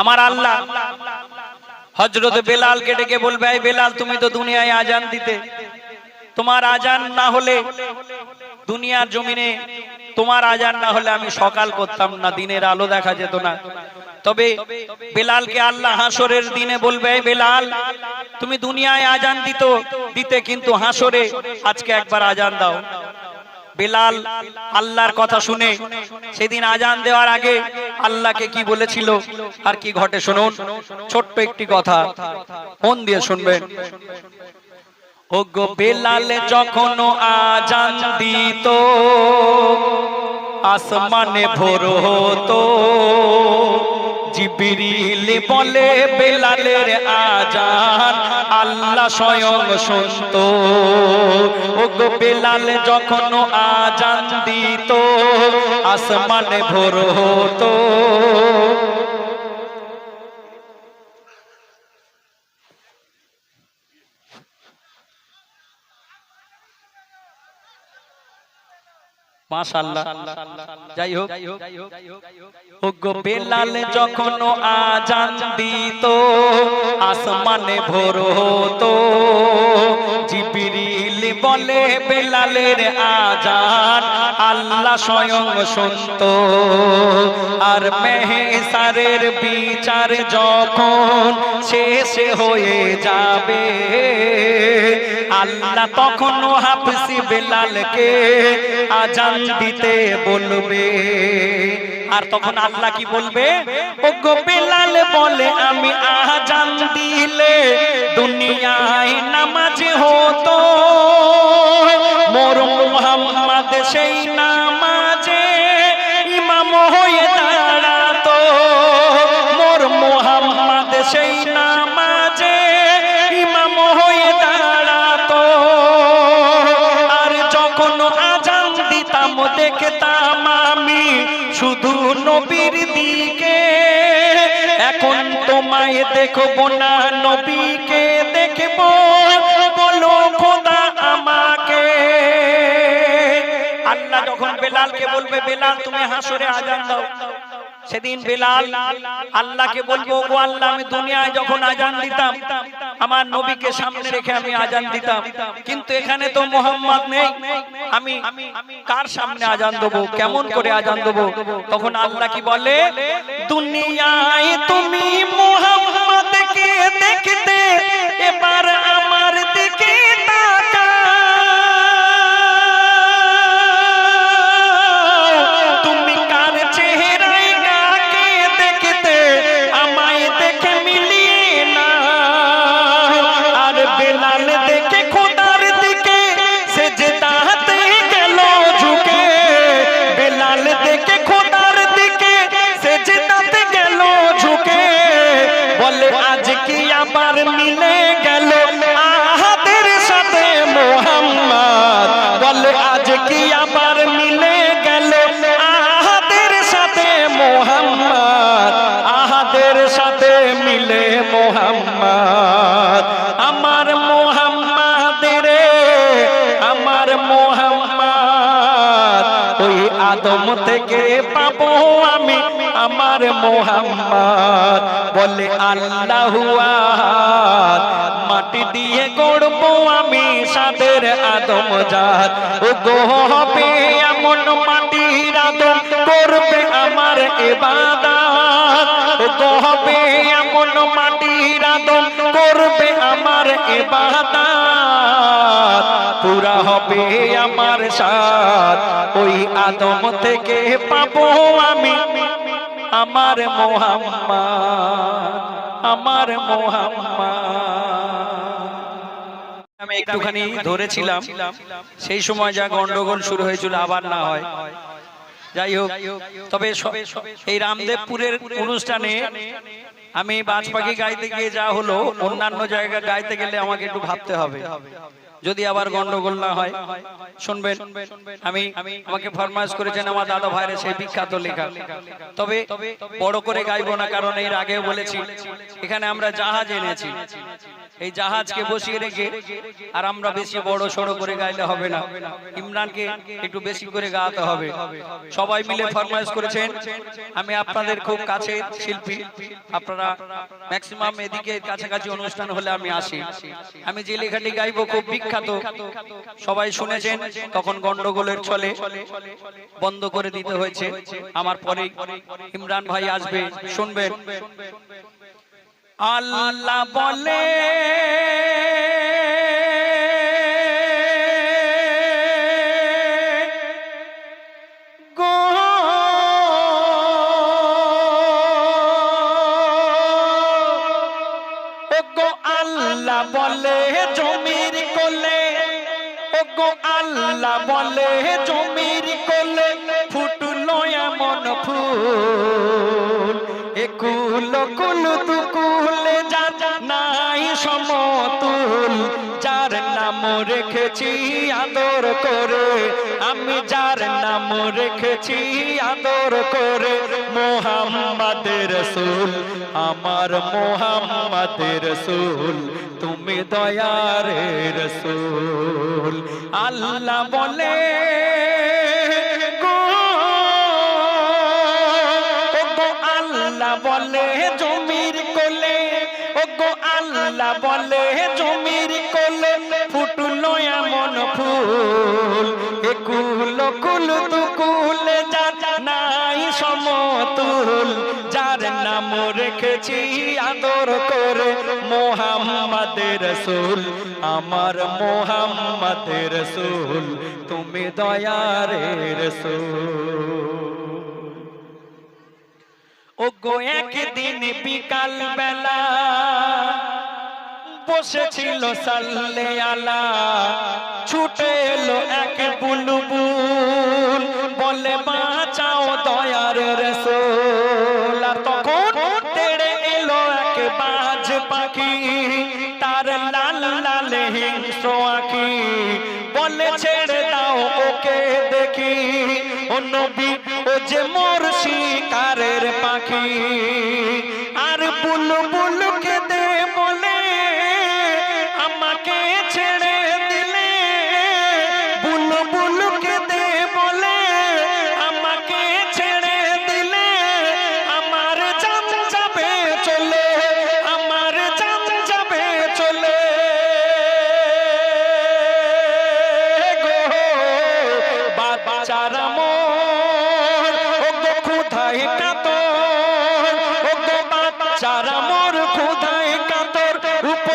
আমার আল্লাহ। হজরত বেলাল কে ডেকে বলবে, এই বেলাল, তুমি তো দুনিয়ায় আজান দিতে। তোমার আজান না হলে দুনিয়ার জমিনে তোমার আজান না হলে আমি সকাল করতাম না, দিনের আলো দেখা যেত না। তবে বেলালকে আল্লাহ হাসরের দিনে বলবে, "এই বেলাল, তুমি দুনিয়ায় আজান দিত, দিতে কিন্তু হাসরে আজকে একবার আজান দাও। বেলাল আল্লাহর কথা শুনে সেদিন আজান দেওয়ার আগে আল্লাহকে কি বলেছিল? আর কি ঘটে শুনুন। ছোট্ট একটি কথা। মন দিয়ে শুনবেন। ও গো বেলালে যখন আজান দিত, আসমানে ভোর হতো জিবিরিল বলে বেলালের আজান, আল্লাহ স্বয়ং সন্ত। ও গো বেলাল যখন আজান দিত, আসমানে ভোর হতো যাই হোক বেলাল যখন আজান দিত আসমানে ভোর হতো। জিবরিল বলে বেলালের আজান, আল্লাহ স্বয়ং শুনত আর মেহসারের বিচার যখন শেষ হয়ে যাবে, আল্লাহ তখন হাফসি বেলালকে আজান দিতে বলবে। আর তখন আল্লাহ কি বলবে? ও গো বেলাল বলে আমি আজান দিলে দুনিয়ায় নামাজ হতো। মোর মোহাম্মদ সেই নামাজে দেখব না নবীকে দেখব, বলো খোদা আমাকে। আল্লাহ যখন বেলালকে বলবে, বেলাল, তুমি হাসরে আজান দাও। সেদিন বেলাল আল্লাহকে বলব গো আল্লাহ, আমি দুনিয়ায় যখন আজান দিতাম, আমার নবীকে সামনে রেখে আমি আজান দিতাম। কিন্তু এখানে তো মোহাম্মদ নেই। আমি কার সামনে আজান দেবো? কেমন করে আজান দেবো? তখন আল্লাহ কি বলে, দুনিয়ায় তুমি মোহাম্মদকে দেখতে, এবার আমার দিকে মোহাম্মদ, আমার মোহাম্মদ রে আমার মোহাম্মদ। ওই আদম থেকে পাবো আমি আমার মোহাম্মদ। বলে আল্লাহ মাটি দিয়ে গড়বো আমি সাদের আদম জাত। ও গো হবে এমন মাটির আদম, করবে আমার এবাদাত। হবে এমন মাটির করবে আমার পুরা হবে আমার সাথ, ওই আদম থেকে পাবো আমি। আমার মোহাম্মদ আমার মোহাম্মদ। আমি একটুখানি ধরেছিলাম, সেই সময় যা গন্ডগোল শুরু হয়েছিল, আবার না হয়। যাই হোক তবে এই রামদেবপুরের অনুষ্ঠানে আমি বাজ পাখি গাইতে গিয়ে যা হলো অন্যান্য জায়গা গাইতে গেলে আমাকে একটু ভাবতে হবে। যদি আবার গন্ডগোল না হয় শুনবেন আমি আমাকে ফরমাইশ করেছেন আমার দাদা ভাইয়ের সেই বিখ্যাত লেখা। তবে বড় করে গাইবো না কারণ এর আগেও বলেছি। এখানে আমরা জাহাজ এনেছি। এই জাহাজকে বসিয়ে রেখে আর আমরা বেশি বড় সড়ো করে গাইলে হবে না। ইমরানকে একটু বেশি করে গাওয়াতে হবে। সবাই মিলে ফরমাইশ করেছেন, আমি আপনাদের খুব কাছে শিল্পী। আপনারা ম্যাক্সিমাম এদিকে কাছাকাছি অনুষ্ঠান হলে আমি আসি। আমি যে লেখাটি গাইবো, খুব বিখ্যাত। সবাই শুনেছেন, তখন গন্ডগোলের ছলে বন্ধ করে দিতে হয়েছে। আমার পরে ইমরান ভাই আসবে, শুনবেন। আল্লাহ বলে। আল্লাহ বলে জমির কোলে। ও গো আল্লাহ বলে জমির কোলে। ফুটলো এমন ফুল। এ কুল নাই সমতুল, যার নাম রেখেছি আদর করে। আমি যার নাম রেখেছি আদর করে। মোহাম্মদের রসুল, আমার মোহাম্মদের রসুল, তুমি দয়ার রসুল। আল্লাহ বলে আল্লাহ বলে কুল কুল তুকুল যার নাই সমতুল, যার নাম রেখেছি আদর করে মোহাম্মদের রসুল, আমার মোহাম্মদের রসুল, তুমি দয়ারে রসুল। ও গো একদিন বিকাল বেলা বসেছিল সাল্লে আলা। ছুটে এলো এক বুলবুল। বলে, বাঁচাও দয়ার রসোল। তখন তেড়ে এলো এক বাজ পাখি, তার লাল লাল হিংস্র আঁখি। বলে, ছেড়ে দাও ওকে দেখি। ও নবী, ও যে মোর শিকারের পাখি। আর বুলবুল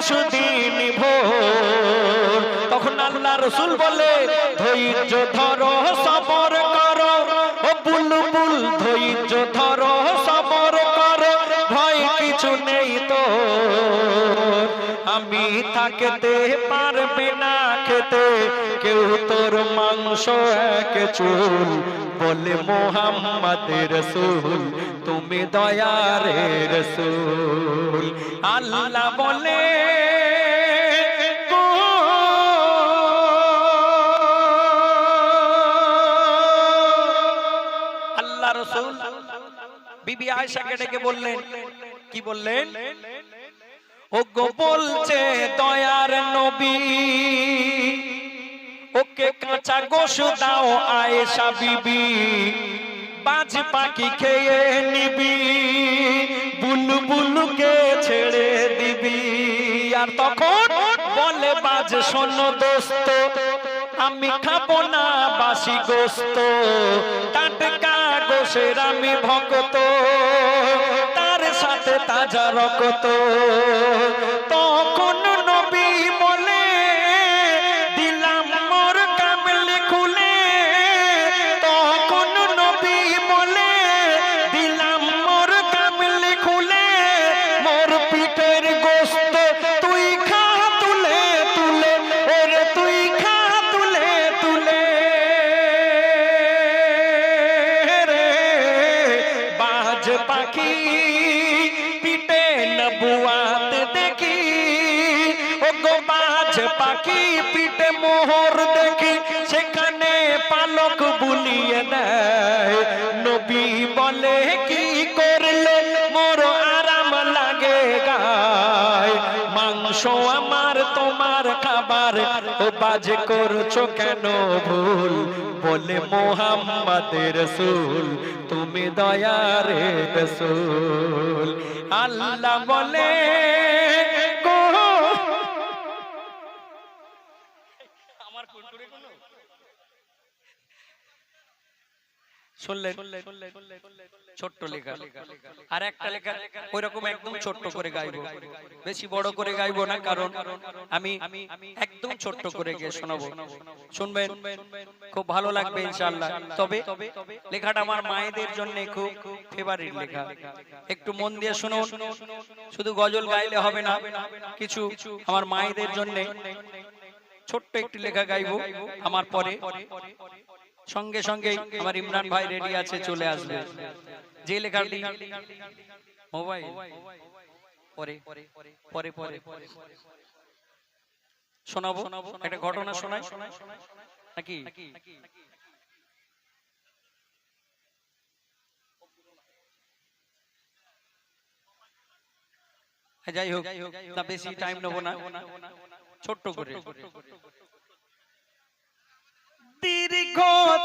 উপোস দিন ভোর তখন আল্লাহ রসুল বলে ধৈর্য ধরো সবর আমি থাকতে পারবে না খেতে। কেউ তোর মাংস এক চুল বলে মোহাম্মদ রসুল, তুমি দয়ারে রসুল। আল্লাহ বলে আল্লাহ রসুল, বিবি আয়সাকে ডেকে বললেন, কি বললেন? ও গো বলছে দয়ার নবী। ওকে কাঁচা গোশ দাও আয়েশা বিবি। পাঁচ পাখি খেয়ে নিবি। বুলবুলকে ছেড়ে দিবি। আর তখন বলে বাজ শোনো দোস্ত আমি খাব না বাসি গোস্ত। টাটকা গোশের আমি ভক্ত। তাজা রক্ত তখন পাখি পিঠে মোহর দেখি সেখানে পালক বুলিয়ে দেয়। নবী বলে, কি করলে মোর আরাম লাগে গায়? মাংস আমার, তোমার খাবার। ও বাজে করছ কেন ভুল? বলে মোহাম্মদের রসুল, তুমি দয়ারে রসুল। আল্লাহ বলে গো আমার কুরকুরে কোনো ছোট্ট লেখা। আর একটা লেখা ওই রকম একদম ছোট্ট করে গাইবো। বেশি বড় করে গাইবো না, কারণ আমি একদম ছোট্ট করে গিয়ে শোনাবো। শুনবেন? খুব ভালো লাগবে তবে লেখাটা আমার মায়েদের জন্য খুব ফেভারিট লেখা। একটু মন দিয়ে শুনুন। শুধু গজল গাইলে হবে না, কিছু আমার মায়েদের জন্য ছোট্ট একটি লেখা গাইবো। আমার পরে সঙ্গে সঙ্গে আমার ইমরান ভাই রেডি আছে চলে আসবে। যে লেখাটি মোবাইল। পরে পরে পরে। শোনাবো? একটা ঘটনা শোনাই? নাকি? যাই হোক না বেশি টাইম নেব না। ছোট্ট করে।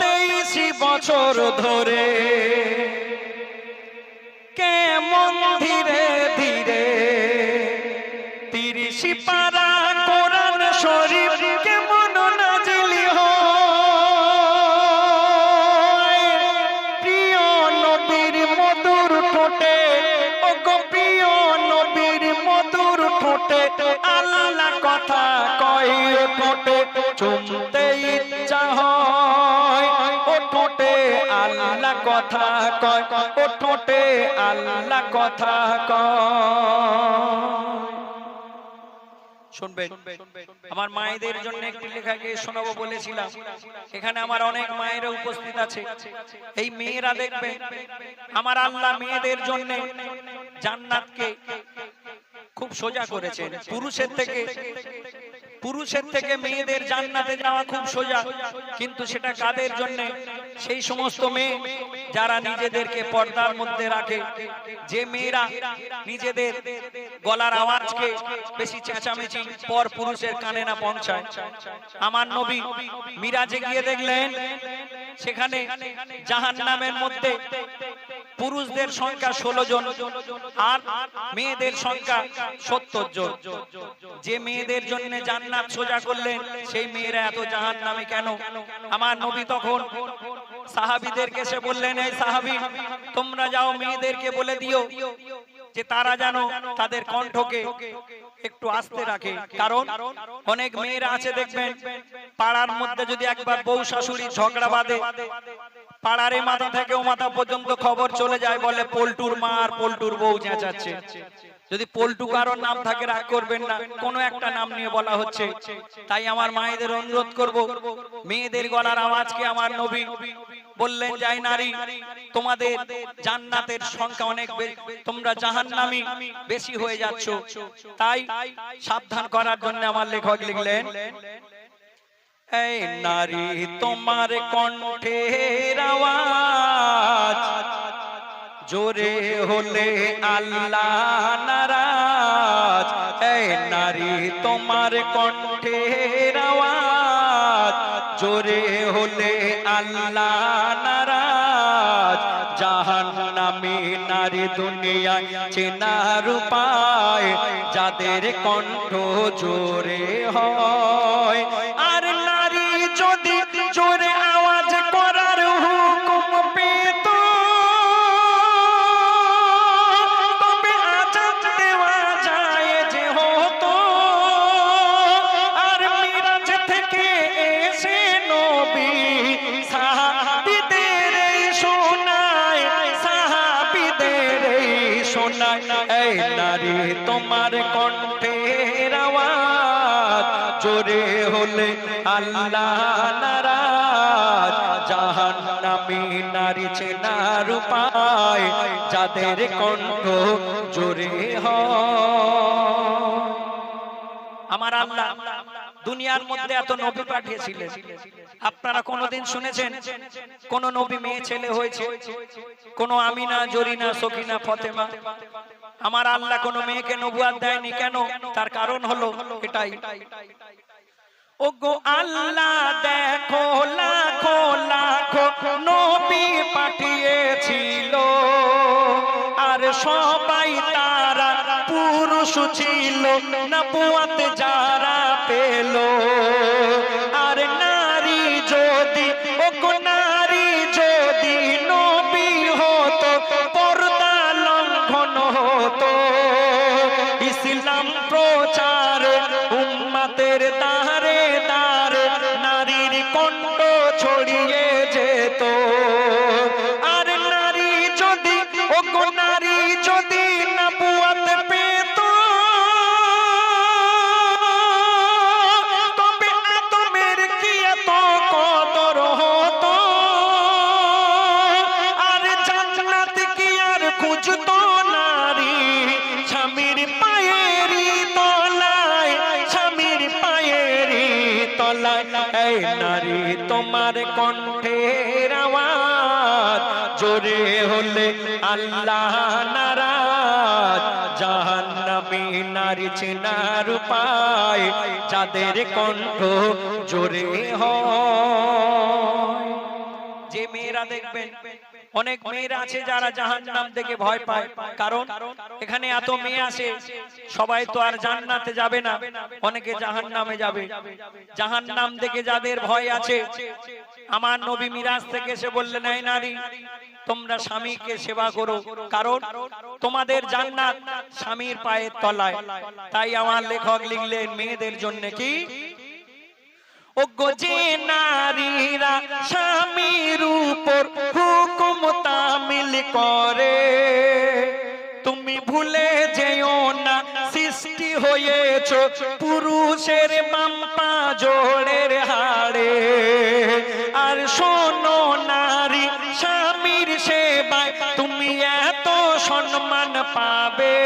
তেইশ বছর ধরে কেমন ধীরে ধীরে তিরিশ পারা কোরআন শরীফ কেমন নাজিলি প্রিয় নবীর মধুর ঠোঁটে ও প্রিয় নবীর মধুর ঠোঁটে, আল্লাহ কথা কয় ঠোঁটে, চুমতে আল্লাহ কথা কয়, ও ঠোঁটে আল্লাহ কথা কয়। আমার মায়েদের জন্য একটি লেখাকে শোনাবো বলেছিলাম। এখানে আমার অনেক মায়েরা উপস্থিত আছে। এই মেয়েরা দেখবে আমার আল্লাহ মেয়েদের জন্য জান্নাতকে খুব সোজা করেছেন। পুরুষের থেকে পুরুষের থেকে মেয়েদের জান্নাতে যাওয়া খুব সোজা, কিন্তু সেটা কাদের জন্য? সেই সমস্ত মেয়ে যারা নিজেদেরকে পর্দার মধ্যে রাখে, যে মেয়েরা নিজেদের গলার আওয়াজকে বেশি চেঁচামেচি পর পুরুষের কানে না পৌঁছায়। আমার নবী মিরাজে গিয়ে দেখলেন, সেখানে জাহান নামের মধ্যে পুরুষদের সংখ্যা ষোলো জন আর মেয়েদের সংখ্যা সত্তর জন। যে মেয়েদের জন্য জান্নাত সোজা করলেন, সেই মেয়েরা এত জাহান নামে কেন? আমার নবী তখন সাহাবিদেরকে সে বললেন, এই সাহাবি, তোমরা যাও মেয়েদেরকে বলে দিও যে তারা যেন তাদের কণ্ঠকে একটু আস্তে রাখে। কারণ অনেক মেয়েরা আছে, দেখবেন, পাড়ার মধ্যে যদি একবার বউ শাশুড়ি ঝগড়া বাঁধে, পাড়ার মাথা থেকে ও মাথা পর্যন্ত খবর চলে যায়, বলে, পল্টুর মা আর পল্টুর বউ চেঁচাচ্ছে। যদি পল্টু কারোর নাম থাকে, রাগ করবেন না। কোনো একটা নাম নিয়ে বলা হচ্ছে। তাই আমার মায়েদের অনুরোধ করব, মেয়েদের গলার আওয়াজকে আমার নবী? বললেন, যাই নারী, তোমাদের জান্নাতের সংখ্যা অনেক তোমরা জাহান্নামী বেশি হয়ে যাচ্ছ। তাই সাবধান করার জন্য আমার লেখক লিখলেন, এই নারী, তোমার কণ্ঠের আওয়াজ জোরে হলে আল্লাহ নারাজ। এই নারী তোমার কণ্ঠে আওয়াজ জোরে হলে আল্লাহ নারাজ। জাহান্নামী নারী দুনিয়ায় চেনার উপায়। যাদের কণ্ঠ জোরে হয় নারী, তোমার কণ্ঠের জোরে হলে আল্লাহ নারাজ। জাহান্নামী নারী চেনার উপায়, যাদের কণ্ঠ জোরে হয়। আমার আল্লাহ দুনিয়ার মধ্যে এত নবী পাঠিয়েছিলেন। আপনারা কোনদিন শুনেছেন? কোন নবী মেয়ে ছেলে হয়েছে? কোন আমিনা, জরিনা, সকিনা, ফতেমা? আমার আল্লাহ কোন মেয়েকে নবুয়াদ দেয়নি কেন? তার কারণ হলো এটাই। ও গো আল্লাহ দেখো, লাখো লাখো নবী পাঠিয়েছিল। আর সবাই তারা পুরুষ ছিল না পুয়াতে যারা পেল। তোমার কণ্ঠের আওয়াজ, জোরে হলে আল্লাহ নারাজ। জাহান্নামী নারী চেনার উপায়, যাদের কণ্ঠ জোরে হয়। যে মেয়েরা দেখবেন অনেক মেয়েরা আছে যারা জাহান নাম দেখে ভয় পায়। কারণ এখানে এত মেয়ে আসে সবাই তো আর জান্নাতে যাবে না। অনেকে জাহান নামে যাবে। জাহান নাম দেখে যাদের ভয় আছে আমার নবী মিরাজ থেকে এসে বললেন এই নারী তোমরা স্বামীকে সেবা করো। কারণ তোমাদের জান্নাত স্বামীর পায়ের তলায়। তাই আমার লেখক লিখলেন মেয়েদের জন্য কি ওগো যে নারীরা স্বামীর উপর হুকুম তামিল করে, তুমি ভুলে যেও না সৃষ্টি হয়েছ পুরুষের বাম্পা জোড়ের হাড়ে। আর শোনো সম্মান পাবে।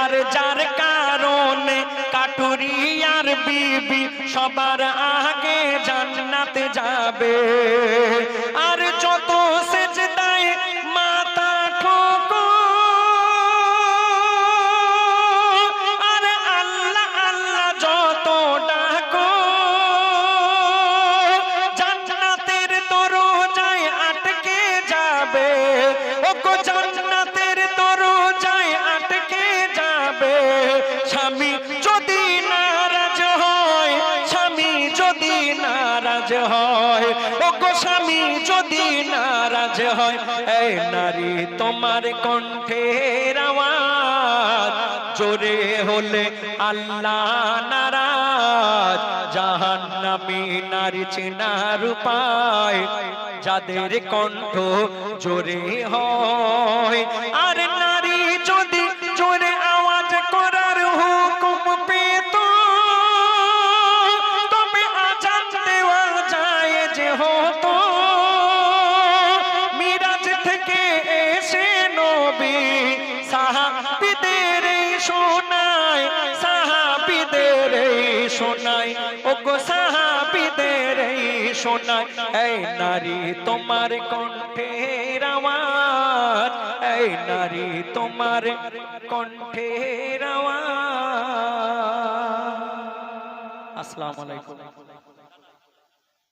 আর যার কারণে কাটুরিয়ার বিবি সবার আগে জান্নাতে যাবে। আর যত নারী, তোমার কণ্ঠের আওয়াজ জোরে হলে আল্লাহ নারাজ। জাহান্নামী নারী চেনার উপায়, যাদের কণ্ঠ জোরে হয়। আর শোনায় ও গো সাহাবিদের এই শোনাই, এই নারী তোমার কণ্ঠের আওয়াজ, এই নারী তোমার কণ্ঠের আওয়াজ। আসসালামু আলাইকুম।